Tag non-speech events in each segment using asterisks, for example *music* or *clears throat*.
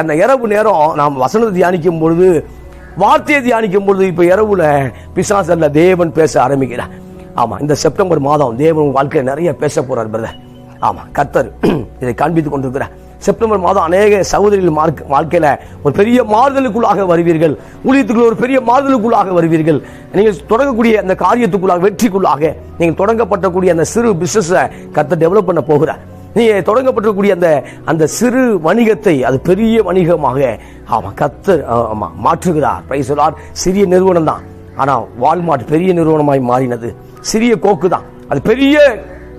அந்த இரவு நேரம் நாம் வசனத்தை தியானிக்கும் பொழுது வார்த்தையை தியானிக்கும் பொழுது இப்போ இரவுல பிசாசல்ல தேவன் பேச ஆரம்பிக்கிறார். ஆமாம் இந்த செப்டம்பர் மாதம் தேவன் வாழ்க்கையில் நிறைய பேச போறார் பிரதர் ஆமாம் கர்த்தர் *clears throat* இதை காண்பித்து கொண்டிருக்கிறார். செப்டம்பர் மாதம் அநேக சகோதரிகள் வாழ்க்கையில் ஒரு பெரிய மாறுதலுக்குள்ளாக வருவீர்கள். ஊழியத்துக்குள்ள ஒரு பெரிய மாறுதலுக்குள்ளாக வருவீர்கள். நீங்கள் தொடங்கக்கூடிய அந்த காரியத்துக்குள்ளாக வெற்றிக்குள்ளாக நீங்கள் தொடங்கப்பட்டக்கூடிய அந்த சிறு பிஸ்னஸை கர்த்தர் டெவலப் பண்ண போகிறார். நீ தொடங்கப்பட்டிருக்கக்கூடிய அந்த அந்த சிறு வணிகத்தை அது பெரிய வணிகமாக ஆமாம் கத்தர் ஆமாம் மாற்றுகிறார். பிரைசலார் சிறிய நிறுவனம் தான். ஆனால் வால்மார்ட் பெரிய நிறுவனமாய் மாறினது. சிறிய கோக்கு தான். அது பெரிய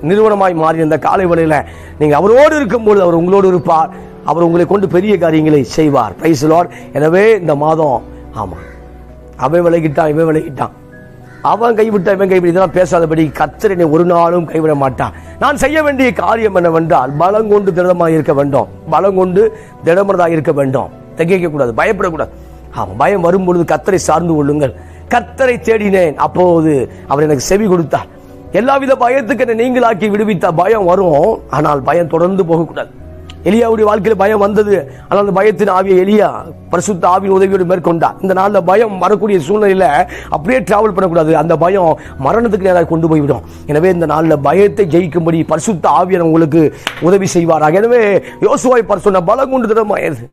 நிறுவனமாய் மாறின இந்த காலை வேளையில நீங்கள் அவரோடு இருக்கும்போது அவர் உங்களோடு இருப்பார். அவர் உங்களை கொண்டு பெரிய காரியங்களை செய்வார். பிரைசலார் எனவே இந்த மாதம் ஆமாம் அவன் விலகிட்டான் இவன் விலகிட்டான். அவன் கைவிட்ட இவன் கைவிட்டு இதெல்லாம் பேசாதபடி கத்தர் என்னை ஒரு நாளும் கைவிட மாட்டான். நான் செய்ய வேண்டிய காரியம் என்னவென்றால் பலம் கொண்டு திடமாக இருக்க வேண்டும். பலம் கொண்டு திடமனதாக இருக்க வேண்டும். திகைக்க கூடாது பயப்படக்கூடாது. அவன் பயம் வரும்பொழுது கத்தரை சார்ந்து கொள்ளுங்கள். கத்தரை தேடினேன் அப்போது அவர் எனக்கு செவி கொடுத்தார். எல்லாவித பயத்துக்கு என்னை நீங்களாக்கி விடுவித்த பயம் வரும் ஆனால் பயம் தொடர்ந்து போகக்கூடாது. எலியாவுடைய வாழ்க்கையில் பயம் வந்தது. ஆனால் அந்த பயத்தின் ஆவியை எலியா பரிசுத்த ஆவியின் உதவியோடு மேற்கொண்டார் இந்த நாளில் பயம் வரக்கூடிய சூழ்நிலையில் அப்படியே டிராவல் பண்ணக்கூடாது. அந்த பயம் மரணத்துக்கு நேராக கொண்டு போய்விடும். எனவே இந்த நாளில் பயத்தை ஜெயிக்கும்படி பரிசுத்த ஆவியன் உங்களுக்கு உதவி செய்வாராக. எனவே யோசுவாய் பர் சொன்ன பலம் கொண்டு திடமாயிருது